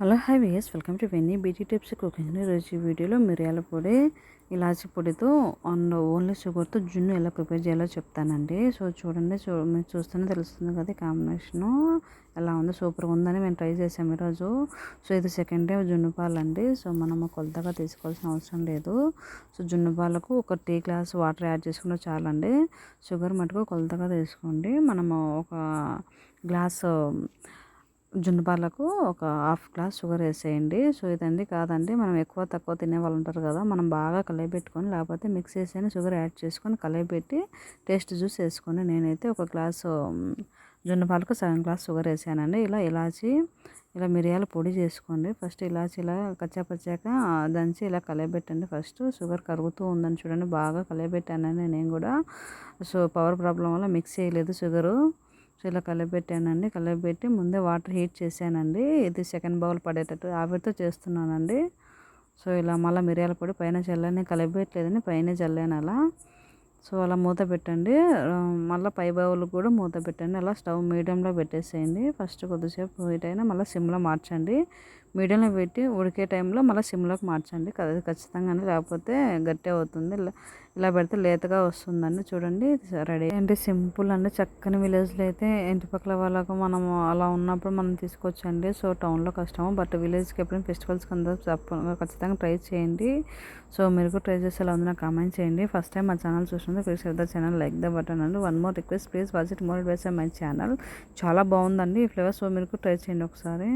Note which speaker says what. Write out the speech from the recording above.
Speaker 1: Hello hi వియస్ welcome to Venni beauty tips cooking. ఈరోజు ఈ వీడియోలో మిరియాల పొడి ఇలాచి పొడితో అండ్ ఓన్లీ షుగర్తో జున్ను ఎలా ప్రిపేర్ చేయాలో చెప్తానండి. సో చూడండి చూ మీరు చూస్తేనే తెలుస్తుంది కదా కాంబినేషను. ఎలా ఉంది? సూపర్గా ఉందని మేము ట్రై చేసాము ఈరోజు. సో ఇది సెకండ్ డే జున్ను పాలు అండి సో మనము కొలతగా తీసుకోవాల్సిన అవసరం లేదు. సో జున్ను పాలకు ఒక టీ గ్లాస్ వాటర్ యాడ్ చేసుకుంటే చాలండి. షుగర్ మటుకు కొలతగా తీసుకోండి. మనము ఒక గ్లాస్ జున్ను పాలకు ఒక హాఫ్ గ్లాస్ షుగర్ వేసేయండి. సో ఇదండి కాదండి. మనం ఎక్కువ తక్కువ తినే వాళ్ళు ఉంటారు కదా మనం బాగా కలయబెట్టుకొని లేకపోతే మిక్స్ చేసి షుగర్ యాడ్ చేసుకొని కలయబెట్టి టేస్ట్ జ్యూస్ వేసుకొని నేనైతే ఒక గ్లాసు జున్నుపాలకు సెవెన్ సగం గ్లాస్ షుగర్ వేసానండి. ఇలా ఇలాచి ఇలా మిరియాల పొడి చేసుకోండి. ఫస్ట్ ఇలాచి ఇలా కచ్చాపచ్చాక దంచి ఇలా కలయబెట్టండి ఫస్ట్ షుగర్ కరుగుతూ ఉందని చూడండి. బాగా కలయబెట్టానండి నేను కూడా. సో పవర్ ప్రాబ్లం వల్ల మిక్స్ చేయలేదు షుగరు. సో ఇలా కలిపెట్టానండి కలిపెట్టి ముందే వాటర్ హీట్ చేశానండి. ఇది సెకండ్ బౌల్ పడేటట్టు ఆవిరితో చేస్తున్నానండి. సో ఇలా మళ్ళీ మిరియాల పొడి పైన చల్లని కలిపెట్టలేదని పైన చల్లాను అలా. సో అలా మూత పెట్టండి. మళ్ళీ పై బౌల్ కూడా మూత పెట్టండి. అలా స్టవ్ మీడియంలో పెట్టేసేయండి. ఫస్ట్ కొద్దిసేపు హీట్ అయినా మళ్ళీ సిమ్లో మార్చండి. మీడియంలో పెట్టి ఉడికే టైంలో మళ్ళీ సిమ్లోకి మార్చండి. ఖచ్చితంగా లేకపోతే గట్టి అవుతుంది. ఇలా పెడితే లేతగా వస్తుందండి చూడండి. రెడీ అంటే సింపుల్ అండి. చక్కని విలేజ్లో అయితే ఇంటి పక్కల వాళ్ళకు మనం అలా ఉన్నప్పుడు మనం తీసుకోవచ్చండి సో టౌన్లో కష్టము. బట్ విలేజ్కి ఎప్పుడైనా ఫెస్టివల్స్కి అందరూ తప్పకుండా ఖచ్చితంగా ట్రై చేయండి. సో మీరు కూడా ట్రై చేసేలా ఉంది. నాకు కామెంట్ చేయండి. ఫస్ట్ టైం మా ఛానల్ చూసినందుకు please the channel. Like the button అండి. One more request. Please watch it more my channel. చాలా బాగుందండి ఈ ఫ్లేవర్ సో మీరు ట్రై చేయండి ఒకసారి.